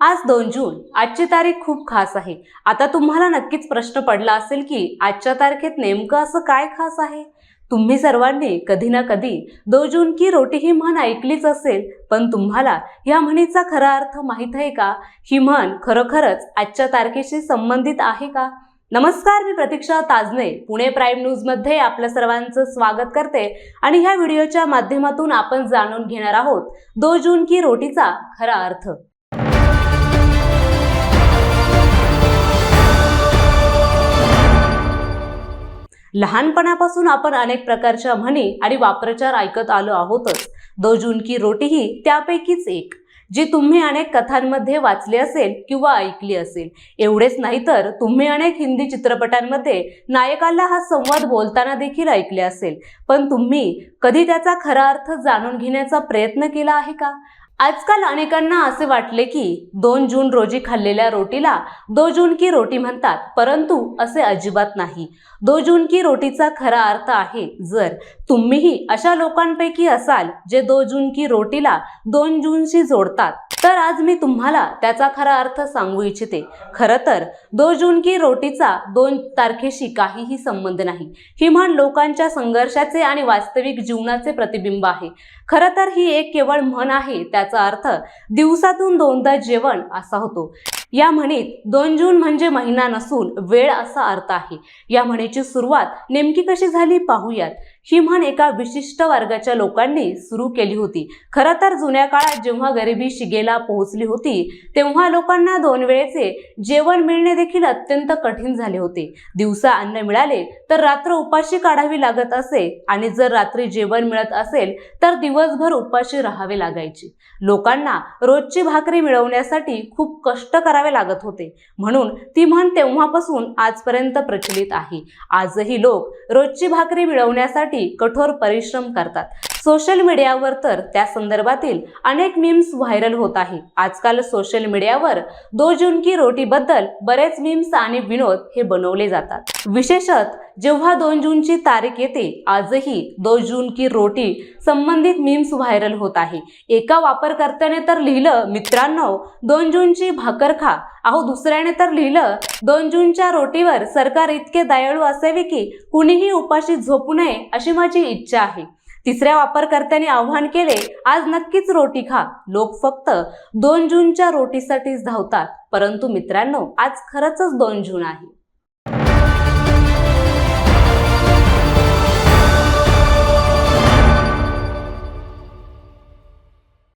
आज दोन जून. आजची तारीख खूप खास आहे. आता तुम्हाला नक्कीच प्रश्न पडला असेल की आजच्या तारखेत नेमकं असं काय खास आहे? तुम्ही सर्वांनी कधी ना कधी दो जून की रोटी ही म्हण ऐकलीच असेल पण तुम्हाला या म्हणीचा खरा अर्थ माहीत आहे का? ही म्हण खरोखरच आजच्या तारखेशी संबंधित आहे का? नमस्कार मी प्रतीक्षा ताजने पुणे प्राईम न्यूजमध्ये आपल्या सर्वांचं स्वागत करते आणि ह्या व्हिडिओच्या माध्यमातून आपण जाणून घेणार आहोत दो जून की रोटीचा खरा अर्थ. लहानपणापासून आपण अनेक प्रकारच्या म्हणी आणि वाप्रचार ऐकत आलो आहोतच. दो जून की रोटी ही त्यापैकीच एक जी तुम्ही अनेक कथांमध्ये वाचली असेल किंवा ऐकली असेल. एवढेच नाही तर तुम्ही अनेक हिंदी चित्रपटांमध्ये नायकाला हा संवाद बोलताना देखील ऐकले असेल. पण तुम्ही कधी त्याचा खरा अर्थ जाणून घेण्याचा प्रयत्न केला आहे का? आजकाल अनेकांना असे वाटले की दोन जून रोजी खाल्लेल्या रोटीला दो जून की रोटी म्हणतात परंतु असे अजिबात नाही. दो जून की रोटीचा खरा अर्थ आहे जर तुम्हीही अशा लोकांपैकी असाल जे दो जून की रोटीला दोन जूनशी जोडतात तर आज मी तुम्हाला त्याचा खरा अर्थ सांगू इच्छिते. खरं तर दो जून की रोटीचा दोन तारखेशी काहीही संबंध नाही. ही म्हण लोकांच्या संघर्षाचे आणि वास्तविक जीवनाचे प्रतिबिंब आहे. खरं तर ही एक केवळ म्हण आहे त्याचा अर्थ दिवसातून दोनदा जेवण असा होतो. या म्हणीत दोन जून म्हणजे महिना नसून वेळ असा अर्थ आहे. या म्हणीची सुरुवात नेमकी कशी झाली पाहूयात. ही म्हण एका विशिष्ट वर्गाच्या लोकांनी सुरू केली होती. खरं तर जुन्या काळात जेव्हा गरिबी शिगेला पोहोचली होती तेव्हा लोकांना दोन वेळेचे जेवण मिळणे देखील अत्यंत कठीण झाले होते. दिवसा अन्न मिळाले तर रात्र उपाशी काढावी लागत असे आणि जर रात्री जेवण मिळत असेल तर दिवसभर उपाशी राहावे लागायचे. लोकांना रोजची भाकरी मिळवण्यासाठी खूप कष्ट करावे लागत होते. म्हणून ती म्हण तेव्हापासून आजपर्यंत प्रचलित आहे. आजही लोक रोजची भाकरी मिळवण्यासाठी कठोर परिश्रम करतात. सोशल मीडियावर तर त्या संदर्भातील अनेक मीम्स व्हायरल होत आहे. आजकाल सोशल मीडियावर दो जून की रोटीबद्दल बरेच मीम्स आणि विनोद हे बनवले जातात. विशेषत जेव्हा दोन जूनची तारीख येते आजही दो जून की रोटी संबंधित मीम्स व्हायरल होत आहे. एका वापरकर्त्याने तर लिहिलं मित्रांनो दोन जूनची भाकर खा. अहो दुसऱ्याने तर लिहिलं दोन जूनच्या रोटीवर सरकार इतके दयाळू असावे की कुणीही उपाशी झोपू नये अशी माझी इच्छा आहे. तिसऱ्या वापरकर्त्याने आव्हान केले आज नक्कीच रोटी खा. लोक फक्त दोन जूनच्या रोटीसाठीच धावतात. परंतु मित्रांनो आज खरंच दोन जून आहे.